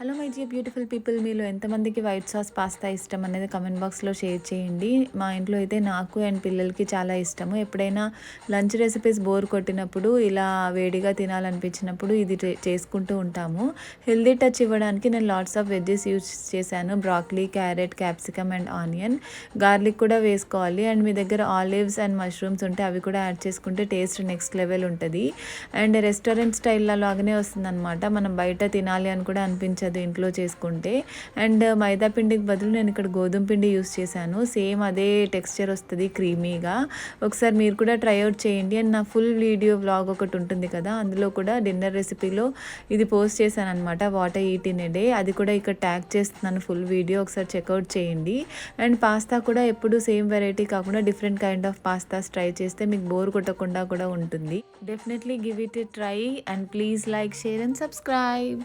Hello my dear beautiful people మీలో ఎంతమందికి white sauce pasta ఇష్టం అనేది కమెంట్ బాక్స్లో షేర్ చేయండి. మా ఇంట్లో అయితే నాకు అండ్ పిల్లలకి చాలా ఇష్టము. ఎప్పుడైనా లంచ్ రెసిపీస్ బోర్ కొట్టినప్పుడు ఇలా వేడిగా తినాలనిపించినప్పుడు ఇది చే- చేసుకుంటూ ఉంటాము. హెల్దీ టచ్ ఇవ్వడానికి నేను లాట్స్ ఆఫ్ వెజ్జెస్ యూజ్ చేశాను. Broccoli carrot capsicum and onion. Garlic కూడా వేసుకోవాలి. అండ్ మీ దగ్గర ఆలివ్స్ అండ్ మష్రూమ్స్ ఉంటే అవి కూడా యాడ్ చేసుకుంటే టేస్ట్ నెక్స్ట్ లెవెల్ ఉంటుంది. అండ్ రెస్టారెంట్ స్టైల్లో లాగానే వస్తుందన్నమాట. మనం బయట తినాలి అని కూడా అనిపించదు. ఇంట్లో చేసుకుంటే. అండ్ మైదా పిండికి బదులు నేను ఇక్కడ గోధుమ పిండి యూస్ చేశాను. సేమ్ అదే టెక్స్చర్ వస్తుంది క్రీమీగా. ఒకసారి మీరు కూడా ట్రై అవుట్ చేయండి. అండ్ నా ఫుల్ వీడియో వ్లాగ్ ఒకటి ఉంటుంది కదా అందులో కూడా డిన్నర్ రెసిపీలో ఇది పోస్ట్ చేశాను అనమాట what eat in a day అది కూడా ఇక్కడ ట్యాగ్ చేస్తున్నాను ఫుల్ వీడియో ఒకసారి చెక్అవుట్ చేయండి. అండ్ పాస్తా కూడా ఎప్పుడు సేమ్ వెరైటీ కాకుండా different kind of pastas try చేస్తే మీకు బోర్ కొట్టకుండా కూడా ఉంటుంది. Definitely give it try and please like share and subscribe.